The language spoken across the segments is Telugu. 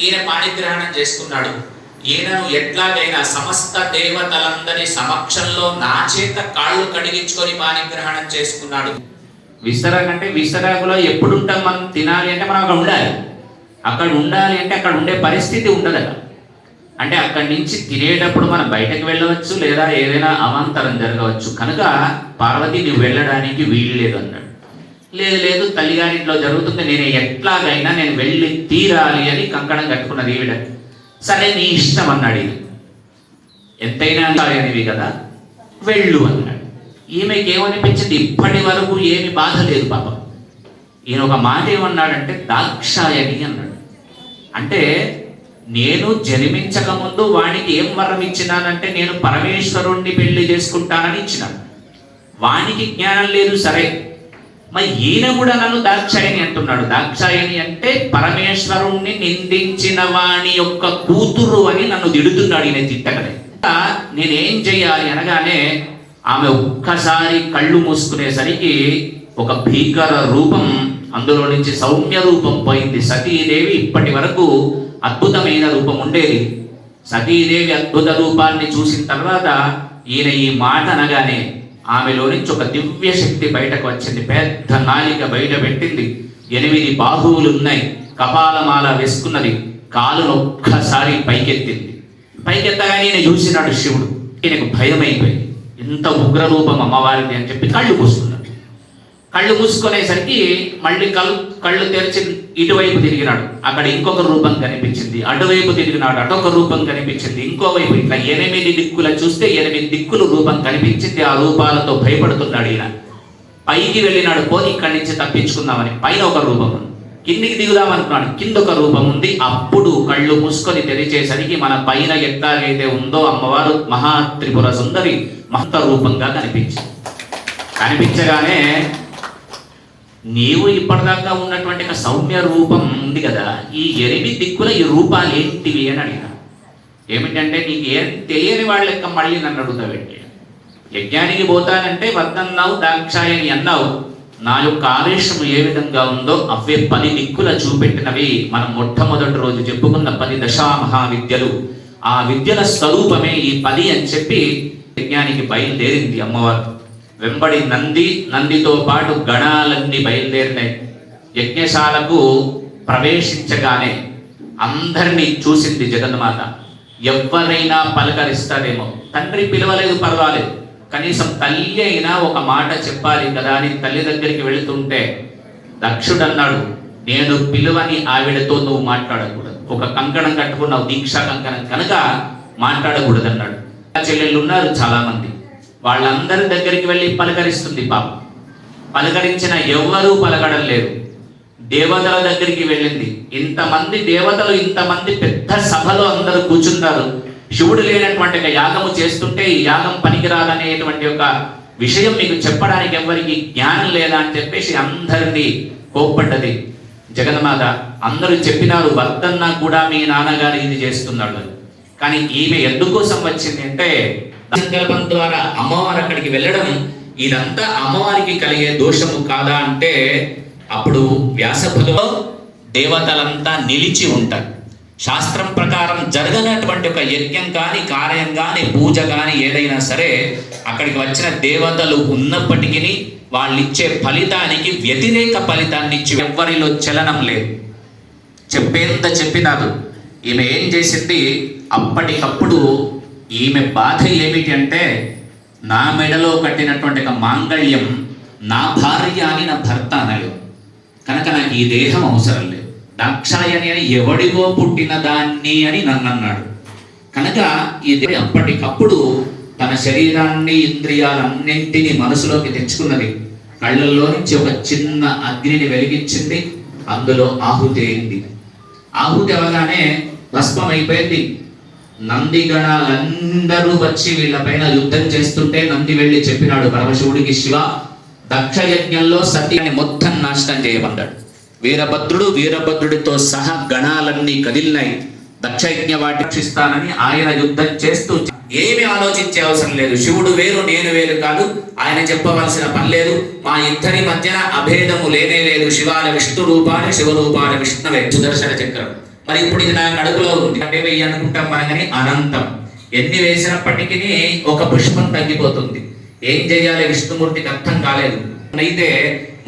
ఈయన పాణిగ్రహణం చేసుకున్నాడు. ఈయనను ఎట్లాగైనా సమస్త దేవతలందరి సమక్షంలో నా చేత కాళ్ళు కడిగించుకొని పాణిగ్రహణం చేసుకున్నాడు. విస్తరాకు అంటే విస్తరాకులో ఎప్పుడు ఉంటాం మనం? తినాలి అంటే మనం అక్కడ ఉండాలి. అక్కడ ఉండాలి అంటే అక్కడ ఉండే పరిస్థితి ఉండదట. అంటే అక్కడి నుంచి తినేటప్పుడు మనం బయటకు వెళ్ళవచ్చు లేదా ఏదైనా అవాంతరం జరగవచ్చు. కనుక పార్వతి నువ్వు వెళ్ళడానికి వీలు లేదు అన్నాడు. లేదు లేదు తల్లిగారింట్లో జరుగుతుంది నేను ఎట్లాగైనా నేను వెళ్ళి తీరాలి అని కంకణం కట్టుకున్నది ఈవిడ. సరే నీ ఇష్టం అన్నాడు ఇది ఎంతైనా అనేవి కదా వెళ్ళు అన్నాడు. ఈమెకి ఏమనిపించింది ఇప్పటి వరకు ఏమి బాధ లేదు పాపం. ఈయన ఒక మాట ఏమన్నాడంటే దాక్షాయని అన్నాడు. అంటే నేను జన్మించక ముందు వానికి ఏం వరం ఇచ్చినానంటే నేను పరమేశ్వరుణ్ణి పెళ్ళి చేసుకుంటానని ఇచ్చినాను వానికి జ్ఞానం లేదు సరే. మరి ఈయన కూడా నన్ను దాక్షాయని అంటున్నాడు. దాక్షాయని అంటే పరమేశ్వరుణ్ణి నిందించిన వాణి యొక్క కూతురు అని నన్ను తిడుతున్నాడు ఈయన తిట్టకనే నేనేం చేయాలి అనగానే ఆమె ఒక్కసారి కళ్ళు మూసుకునేసరికి ఒక భీకర రూపం అందులో నుంచి సౌమ్య రూపం పోయింది. సతీదేవి ఇప్పటి వరకు అద్భుతమైన రూపం ఉండేది. సతీదేవి అద్భుత రూపాన్ని చూసిన తర్వాత ఈయన ఈ మాట అనగానే ఆమెలో నుంచి ఒక దివ్య శక్తి బయటకు వచ్చింది. పెద్ద నాలిక బయట పెట్టింది. ఎనిమిది బాహువులు ఉన్నాయి కపాలమాల వేసుకున్నది. కాలును ఒక్కసారి పైకెత్తింది. పైకెత్తగానే ఈయన చూసినాడు శివుడు. ఈయనకు భయం అయిపోయింది ఇంత ఉగ్ర రూపం అమ్మవారిది అని చెప్పి కళ్ళు కూస్తుంది కళ్ళు మూసుకునేసరికి మళ్ళీ కళ్ళు కళ్ళు తెరిచి ఇటువైపు తిరిగినాడు. అక్కడ ఇంకొక రూపం కనిపించింది. అటువైపు తిరిగినాడు. అటొక రూపం కనిపించింది. ఇంకోవైపు ఇట్లా ఎనిమిది దిక్కుల చూస్తే ఎనిమిది దిక్కులు రూపం కనిపించింది. ఆ రూపాలతో భయపడుతున్నాడు ఈయన. పైకి వెళ్ళినాడు. పోని ఇక్కడి నుంచి తప్పించుకుందామని. పైన ఒక రూపం ఉంది. కిందికి దిగుదామనుకున్నాడు. కింద ఒక రూపం ఉంది. అప్పుడు కళ్ళు మూసుకొని తెరిచేసరికి మన పైన ఎట్లాగైతే ఉందో అమ్మవారు మహా త్రిపుర సుందరి మహంత రూపంగా కనిపించింది. కనిపించగానే నీవు ఇప్పటిదాకా ఉన్నటువంటి ఒక సౌమ్య రూపం ఉంది కదా ఈ ఎనిమిది దిక్కుల ఈ రూపాలు ఏంటివి అని అడిగా ఏమిటంటే నీకు ఏం తెలియని వాళ్ళ లెక్క మళ్ళీ నన్ను అడుగుతావేంటి యజ్ఞానికి పోతానంటే వద్దన్నావు దాక్షాయని అన్నావు. నా యొక్క ఆవేశం ఏ విధంగా ఉందో అవే పది దిక్కుల చూపెట్టినవి. మనం మొట్టమొదటి రోజు చెప్పుకున్న పది దశా విద్యలు ఆ విద్యల స్వరూపమే ఈ పది అని చెప్పి యజ్ఞానికి బయలుదేరింది అమ్మవారు. వెంబడి నంది నందితో పాటు గణాలన్నీ బయలుదేరినాయి యజ్ఞశాలకు ప్రవేశించగానే అందరినీ చూసింది జగన్మాత. ఎవరైనా పలకరిస్తారేమో. తండ్రి పిలవలేదు పర్వాలేదు. కనీసం తల్లి అయినా ఒక మాట చెప్పాలి కదా అని తల్లి దగ్గరికి వెళుతుంటే దక్షుడు అన్నాడు నేను పిలువని ఆవిడతో నువ్వు మాట్లాడకూడదు. ఒక కంకణం కట్టుకున్నావు దీక్షా కంకణం కనుక మాట్లాడకూడదు అన్నాడు చెల్లెళ్ళు ఉన్నారు చాలా మంది వాళ్ళందరి దగ్గరికి వెళ్ళి పలకరిస్తుంది పాపం. పలకరించిన ఎవ్వరూ పలకడం లేరు దేవతల దగ్గరికి వెళ్ళింది. ఇంతమంది దేవతలు ఇంతమంది పెద్ద సభలో అందరూ కూర్చున్నారు. శివుడు లేనటువంటి యాగము చేస్తుంటే ఈ యాగం పనికిరాదనేటువంటి ఒక విషయం మీకు చెప్పడానికి ఎవరికి జ్ఞానం లేదా అని చెప్పేసి అందరినీ కోప్పడ్డది. జగన్మాత అందరూ చెప్పినారు భర్తన్నా కూడా మీ నాన్నగారు ఇది చేస్తున్నాడు కానీ ఈమె ఎందుకోసం వచ్చింది అంటే సంకల్పం ద్వారా అమ్మవారు అక్కడికి వెళ్ళడం ఇదంతా అమ్మవారికి కలిగే దోషము కాదా అంటే అప్పుడు వ్యాసభులో దేవతలంతా నిలిచి ఉంటారు. శాస్త్రం ప్రకారం జరగనటువంటి ఒక యజ్ఞం కానీ కార్యం కానీ పూజ కానీ ఏదైనా సరే అక్కడికి వచ్చిన దేవతలు ఉన్నప్పటికీ వాళ్ళు ఇచ్చే ఫలితానికి వ్యతిరేక ఫలితాన్ని ఇచ్చి ఎవ్వరిలో చలనం లేదు. చెప్పేంత చెప్పినారు. ఈమె ఏం చేసింది? అప్పటికప్పుడు ఈమె బాధ ఏమిటి అంటే నా మెడలో కట్టినటువంటి ఒక మాంగళ్యం నా భార్య అని నా భర్త అనలేదు. కనుక నాకు ఈ దేహం అవసరం లేదు. దాక్షాయని అని ఎవడిగో పుట్టిన దాన్ని అని నన్ను అన్నాడు. కనుక ఈ అప్పటికప్పుడు తన శరీరాన్ని ఇంద్రియాలన్నింటినీ మనసులోకి తెచ్చుకున్నది. కళ్ళల్లో నుంచి ఒక చిన్న అగ్నిని వెలిగించింది. అందులో ఆహుతి అయింది. ఆహుతి అవగానే భస్మం అయిపోయింది నందిగణాలందరూ వచ్చి వీళ్ళపైన యుద్ధం చేస్తుంటే నంది వెళ్ళి చెప్పినాడు పరమశివుడికి శివ దక్ష యజ్ఞంలో సత్యాన్ని మొత్తం నాశనం చేయమన్నాడు వీరభద్రుడు వీరభద్రుడితో సహా గణాలన్నీ కదిలినాయి. దక్షయజ్ఞ వాటి రక్షిస్తానని ఆయన యుద్ధం చేస్తూ ఏమి ఆలోచించే అవసరం లేదు. శివుడు వేరు నేను వేరు కాదు. ఆయన చెప్పవలసిన పని లేదు. మా ఇద్దరి మధ్యన అభేదము లేనే లేదు. శివాల విష్ణు రూపాన్ని శివరూపాన్ని విష్ణువే. సుదర్శన చక్రం. మరి ఇప్పుడు ఇది నా కడుపులో ఉంది. అంటే వెయ్యి అనుకుంటాం మనం కానీ అనంతం. ఎన్ని వేసినప్పటికీ ఒక పుష్పం తగ్గిపోతుంది. ఏం చేయాలి విష్ణుమూర్తికి అర్థం కాలేదు. అయితే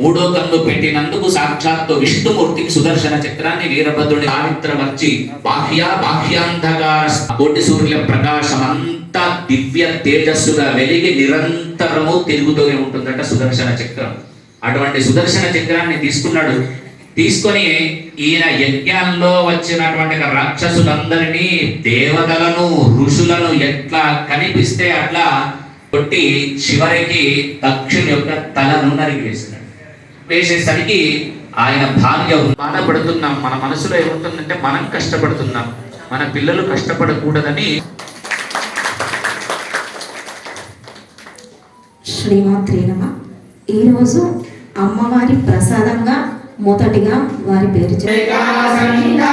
మూడో కన్ను పెట్టినందుకు సాక్షాత్తు విష్ణుమూర్తికి సుదర్శన చక్రాన్ని వీరభద్రుడి సావిత్రమర్చి బాహ్య బాహ్యాంధకార కోటి సూర్యుల ప్రకాశం అంతా దివ్య తేజస్సుగా వెలిగి నిరంతరము తిరుగుతూనే ఉంటుందట సుదర్శన చక్రం అటువంటి సుదర్శన చక్రాన్ని తీసుకున్నాడు తీసుకొని ఈయన యజ్ఞాల్లో వచ్చినటువంటి రాక్షసులందరినీ దేవతలను ఋషులను ఎట్లా కనిపిస్తే అట్లా కొట్టి చివరికి దక్షుని యొక్క తలను నరికి వేసినాడు. వేసేసరికి ఆయన భార్య బాధపడుతున్నాం. మన మనసులో ఏమవుతుందంటే మనం కష్టపడుతున్నాం. మన పిల్లలు కష్టపడకూడదని. శ్రీమాత్రి నమ. ఈరోజు అమ్మవారి ప్రసాదంగా మొదటిగా వారి పేరు చెప్ శ్రీకాసంగా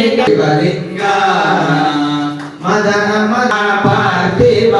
గిరిజాంబిక శివలింగ మదన మద పార్థివ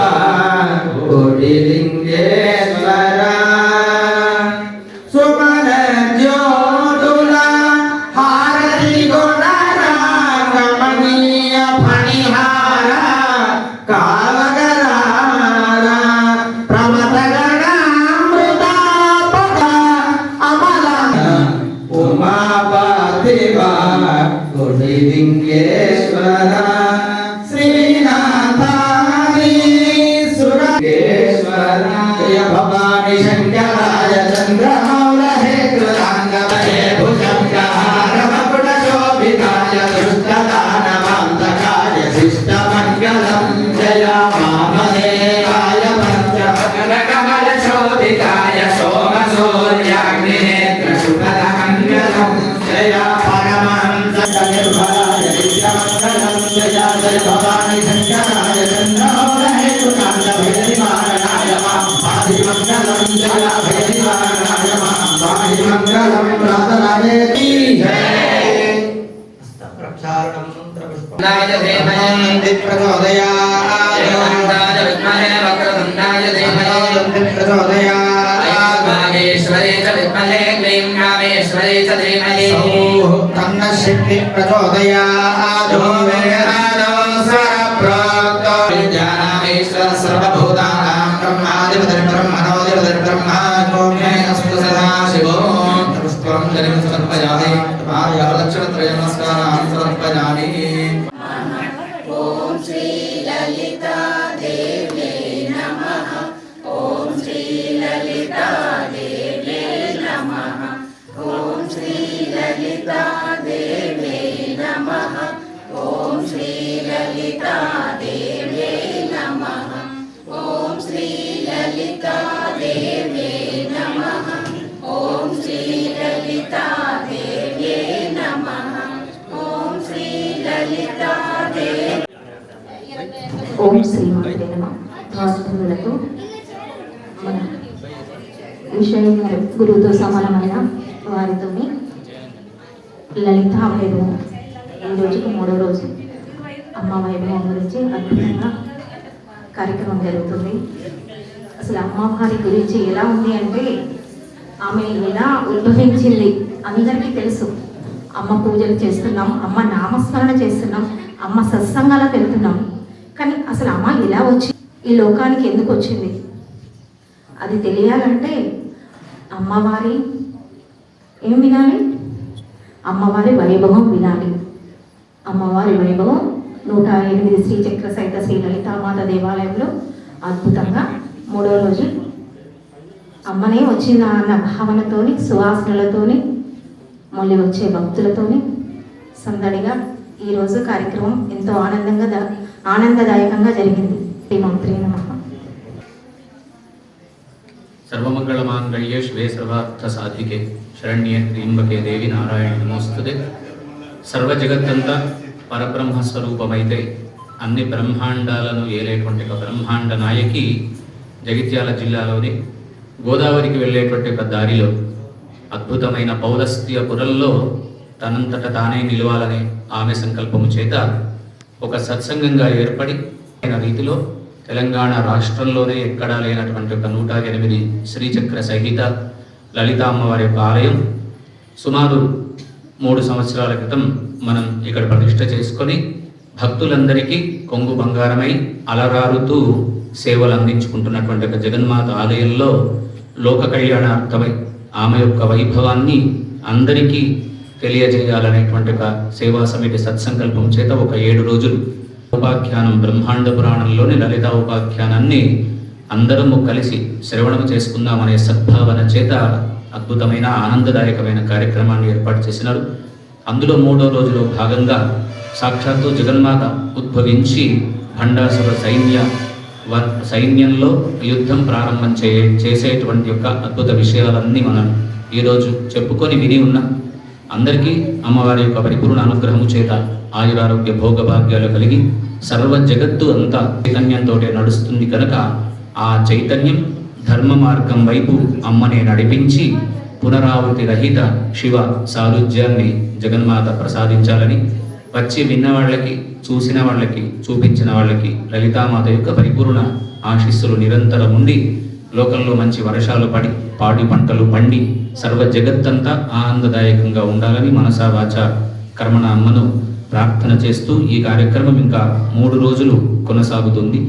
నాయ ధీమహి ప్రచోదయాత్ దేవాంతాయ విద్మహే వక్రతుండాయ ఓం శ్రీ మాత్రే నమ. విషయం గురువుతో సమానమైన వారితో లలిత వైభవం. ఈ రోజుకి మూడో రోజు. అమ్మ వైభవం గురించి అద్భుతంగా కార్యక్రమం జరుగుతుంది. అసలు అమ్మవారి గురించి ఎలా ఉంది అంటే ఆమె ఎలా ఉద్భవించింది అందరికీ తెలుసు. అమ్మ పూజలు చేస్తున్నాం అమ్మ నామస్మరణ చేస్తున్నాం అమ్మ సత్సంగాలకు వెళ్తున్నాం కానీ అసలు అమ్మ ఎలా వచ్చి ఈ లోకానికి ఎందుకు వచ్చింది? అది తెలియాలంటే అమ్మవారి ఏం వినాలి? అమ్మవారి వైభవం వినాలి. అమ్మవారి వైభవం నూట ఎనిమిది శ్రీచక్ర సహిత శ్రీ లలితామాత దేవాలయంలో అద్భుతంగా మూడో రోజు. అమ్మనే వచ్చిందా అన్న భావనతోని సువాసనలతోని మళ్ళీ వచ్చే భక్తులతోని సందడిగా ఈరోజు కార్యక్రమం ఎంతో ఆనందంగా ఆనందదాయకంగా జరిగింది. శ్రీమంత్రి నమః. సర్వమంగళమాంగళ్యే శివే సర్వార్థ సాధికే. శరణ్యే త్ర్యంబకే దేవి నారాయణ నమోస్తుదే సర్వ జగత్తంతా పరబ్రహ్మ స్వరూపమైతే అన్ని బ్రహ్మాండాలను ఏలేటువంటి ఒక బ్రహ్మాండ నాయకి జగిత్యాల జిల్లాలోని గోదావరికి వెళ్ళేటువంటి ఒక దారిలో అద్భుతమైన పౌలస్త్యపురంలో తనంతట తానే నిలవాలనే ఆమె సంకల్పము చేత ఒక సత్సంగంగా ఏర్పడి అయిన రీతిలో తెలంగాణ రాష్ట్రంలోనే ఎక్కడా లేనటువంటి ఒక నూట ఎనిమిది శ్రీచక్ర సహిత లలితామ్మవారి యొక్క ఆలయం సుమారు మూడు సంవత్సరాల క్రితం మనం ఇక్కడ ప్రతిష్ట చేసుకొని భక్తులందరికీ కొంగు బంగారమై అలరారుతూ సేవలు అందించుకుంటున్నటువంటి ఒక జగన్మాత ఆలయంలో లోక కళ్యాణార్థమై ఆమె యొక్క వైభవాన్ని అందరికీ తెలియజేయాలనేటువంటి ఒక సేవా సమితి సత్సంకల్పం చేత ఒక ఏడు రోజులు ఉపాఖ్యానం బ్రహ్మాండ పురాణంలోని లలిత ఉపాఖ్యానాన్ని అందరము కలిసి శ్రవణం చేసుకుందామనే సద్భావన చేత అద్భుతమైన ఆనందదాయకమైన కార్యక్రమాన్ని ఏర్పాటు చేసినారు. అందులో మూడో రోజులో భాగంగా సాక్షాత్తు జగన్మాత ఉద్భవించి భండాసుర సైన్య సైన్యంలో యుద్ధం ప్రారంభం చే చేసేటువంటి యొక్క అద్భుత విషయాలన్నీ మనం ఈరోజు చెప్పుకొని విని ఉన్నాం. అందరికీ అమ్మవారి యొక్క పరిపూర్ణ అనుగ్రహము చేత ఆయురారోగ్య భోగభాగ్యాలు కలిగి సర్వ జగత్తు అంతా చైతన్యంతో నడుస్తుంది కనుక ఆ చైతన్యం ధర్మ మార్గం వైపు అమ్మనే నడిపించి పునరావృతి రహిత శివ సారుజ్యాన్ని జగన్మాత ప్రసాదించాలని వచ్చి విన్న వాళ్ళకి చూసిన వాళ్ళకి చూపించిన వాళ్ళకి లలితామాత యొక్క పరిపూర్ణ ఆశీస్సులు నిరంతరం ఉండి లోకంలో మంచి వర్షాలు పడి పాడి పంటలు పండి సర్వ జగత్తంతా ఆనందదాయకంగా ఉండాలని మనసా వాచ కర్మణ అమ్మను ప్రార్థన చేస్తూ ఈ కార్యక్రమం ఇంకా మూడు రోజులు కొనసాగుతుంది.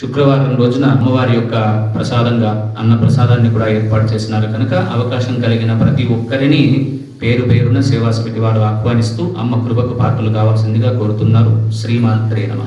శుక్రవారం రోజున అమ్మవారి యొక్క ప్రసాదంగా అన్న ప్రసాదాన్ని కూడా ఏర్పాటు చేసినారు. కనుక అవకాశం కలిగిన ప్రతి ఒక్కరిని పేరు పేరున సేవా సమితి వారు ఆహ్వానిస్తూ అమ్మ కృపకు పాత్రలు కావాల్సిందిగా కోరుతున్నారు. శ్రీమాత్రే నమ.